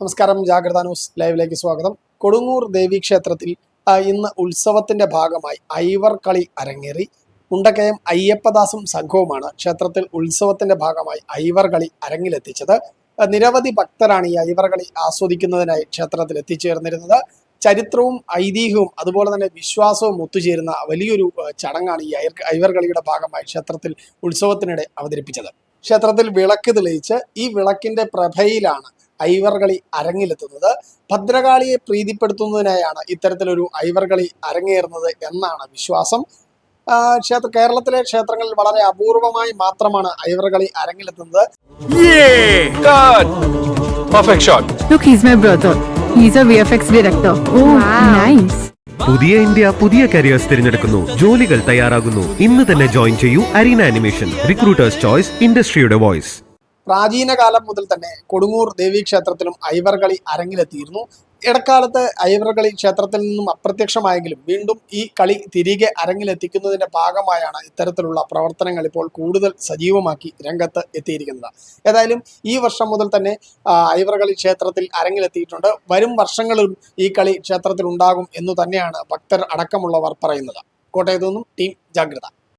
നമസ്കാരം ജാഗ്രത ന്യൂസ് ലൈവിലേക്ക് സ്വാഗതം. കൊടുങ്ങൂർ ദേവീ ക്ഷേത്രത്തിൽ ഇന്ന് ഉത്സവത്തിന്റെ ഭാഗമായി ഐവർ കളി അരങ്ങേറി. മുണ്ടക്കയം അയ്യപ്പദാസും സംഘവുമാണ് ക്ഷേത്രത്തിൽ ഉത്സവത്തിന്റെ ഭാഗമായി ഐവർ കളി അരങ്ങിലെത്തിച്ചത്. നിരവധി ഭക്തരാണ് ഈ ഐവർ കളി ആസ്വദിക്കുന്നതിനായി ക്ഷേത്രത്തിൽ എത്തിച്ചേർന്നിരുന്നത്. ചരിത്രവും ഐതിഹ്യവും അതുപോലെ തന്നെ വിശ്വാസവും ഒത്തുചേരുന്ന വലിയൊരു ചടങ്ങാണ് ഈ ഐവർ കളിയുടെ ഭാഗമായി ക്ഷേത്രത്തിൽ ഉത്സവത്തിനിടെ അവതരിപ്പിച്ചത്. ക്ഷേത്രത്തിൽ വിളക്ക് തെളിയിച്ച് ഈ വിളക്കിന്റെ പ്രഭയിലാണ് ഐവർ കളി അരങ്ങിലെത്തുന്നത്. ഭദ്രകാളിയെ പ്രീതിപ്പെടുത്തുന്നതിനായാണ് ഇത്തരത്തിലൊരു ഐവർ കളി അരങ്ങേറുന്നത് എന്നാണ് വിശ്വാസം. ക്ഷേത്ര കേരളത്തിലെ ക്ഷേത്രങ്ങളിൽ വളരെ അപൂർവമായി മാത്രമാണ് ഐവർകളി അരങ്ങിലെത്തുന്നത്. Oh, പുതിയ ഇന്ത്യ പുതിയ കരിയേഴ്സ് തിരഞ്ഞെടുക്കുന്നു. ജോലികൾ തയ്യാറാകുന്നു. ഇന്ന് തന്നെ ജോയിൻ ചെയ്യൂ അരീന അനിമേഷൻ റിക്രൂട്ടേഴ്സ് ചോയ്സ് ഇൻഡസ്ട്രിയുടെ വോയിസ് പ്രാചീന കാലം മുതൽ തന്നെ കൊടുങ്ങൂർ ദേവീക്ഷേത്രത്തിലും ഐവർകളി അരങ്ങിലെത്തിയിരുന്നു. ഇടക്കാലത്ത് ഐവർകളി ക്ഷേത്രത്തിൽ നിന്നും അപ്രത്യക്ഷമായെങ്കിലും വീണ്ടും ഈ കളി തിരികെ അരങ്ങിലെത്തിക്കുന്നതിന്റെ ഭാഗമായാണ് ഇത്തരത്തിലുള്ള പ്രവർത്തനങ്ങൾ ഇപ്പോൾ കൂടുതൽ സജീവമാക്കി രംഗത്ത് എത്തിയിരിക്കുന്നത്. ഏതായാലും ഈ വർഷം മുതൽ തന്നെ ഐവർകളി ക്ഷേത്രത്തിൽ അരങ്ങിലെത്തിയിട്ടുണ്ട്. വരും വർഷങ്ങളിലും ഈ കളി ക്ഷേത്രത്തിൽ ഉണ്ടാകും എന്ന് തന്നെയാണ് ഭക്തർ അടക്കമുള്ളവർ പറയുന്നത്. കോട്ടയത്തു നിന്നും ടീം ജാഗ്രത.